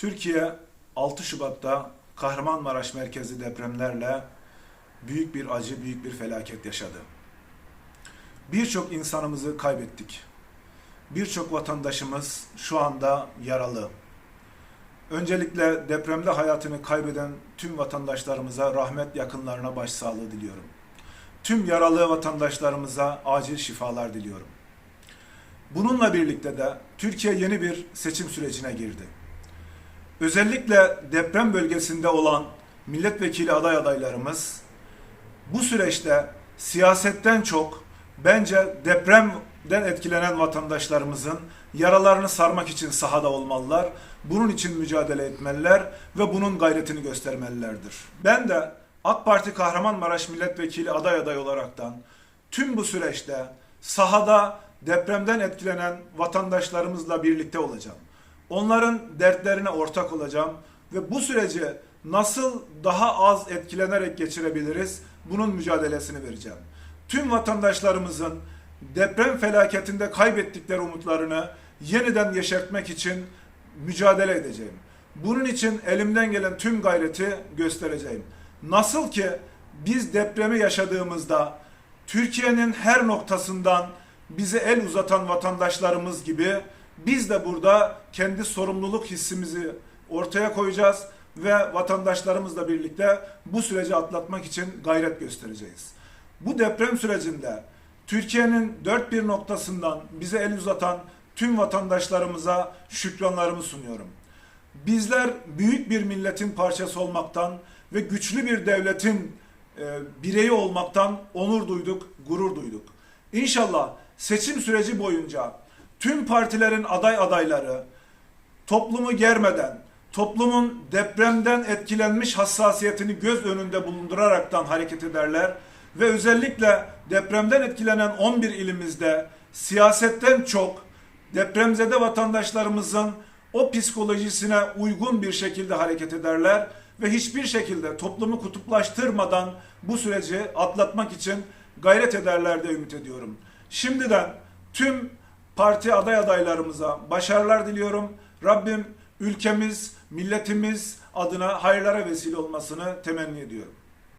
Türkiye 6 Şubat'ta Kahramanmaraş merkezli depremlerle büyük bir acı, büyük bir felaket yaşadı. Birçok insanımızı kaybettik. Birçok vatandaşımız şu anda yaralı. Öncelikle depremde hayatını kaybeden tüm vatandaşlarımıza rahmet yakınlarına başsağlığı diliyorum. Tüm yaralı vatandaşlarımıza acil şifalar diliyorum. Bununla birlikte de Türkiye yeni bir seçim sürecine girdi. Özellikle deprem bölgesinde olan milletvekili aday adaylarımız bu süreçte siyasetten çok bence depremden etkilenen vatandaşlarımızın yaralarını sarmak için sahada olmalılar. Bunun için mücadele etmeliler ve bunun gayretini göstermelilerdir. Ben de AK Parti Kahramanmaraş milletvekili aday aday olaraktan tüm bu süreçte sahada depremden etkilenen vatandaşlarımızla birlikte olacağım. Onların dertlerine ortak olacağım ve bu süreci nasıl daha az etkilenerek geçirebiliriz bunun mücadelesini vereceğim. Tüm vatandaşlarımızın deprem felaketinde kaybettikleri umutlarını yeniden yeşertmek için mücadele edeceğim. Bunun için elimden gelen tüm gayreti göstereceğim. Nasıl ki biz depremi yaşadığımızda Türkiye'nin her noktasından bize el uzatan vatandaşlarımız gibi biz de burada kendi sorumluluk hissimizi ortaya koyacağız ve vatandaşlarımızla birlikte bu süreci atlatmak için gayret göstereceğiz. Bu deprem sürecinde Türkiye'nin dört bir noktasından bize el uzatan tüm vatandaşlarımıza şükranlarımı sunuyorum. Bizler büyük bir milletin parçası olmaktan ve güçlü bir devletin e, bireyi olmaktan onur duyduk, gurur duyduk. İnşallah seçim süreci boyunca tüm partilerin aday adayları toplumu germeden, toplumun depremden etkilenmiş hassasiyetini göz önünde bulunduraraktan hareket ederler ve özellikle depremden etkilenen 11 ilimizde siyasetten çok depremzede vatandaşlarımızın o psikolojisine uygun bir şekilde hareket ederler ve hiçbir şekilde toplumu kutuplaştırmadan bu süreci atlatmak için gayret ederler de ümit ediyorum. Şimdiden tüm parti aday adaylarımıza başarılar diliyorum. Rabbim ülkemiz, milletimiz adına hayırlara vesile olmasını temenni ediyorum.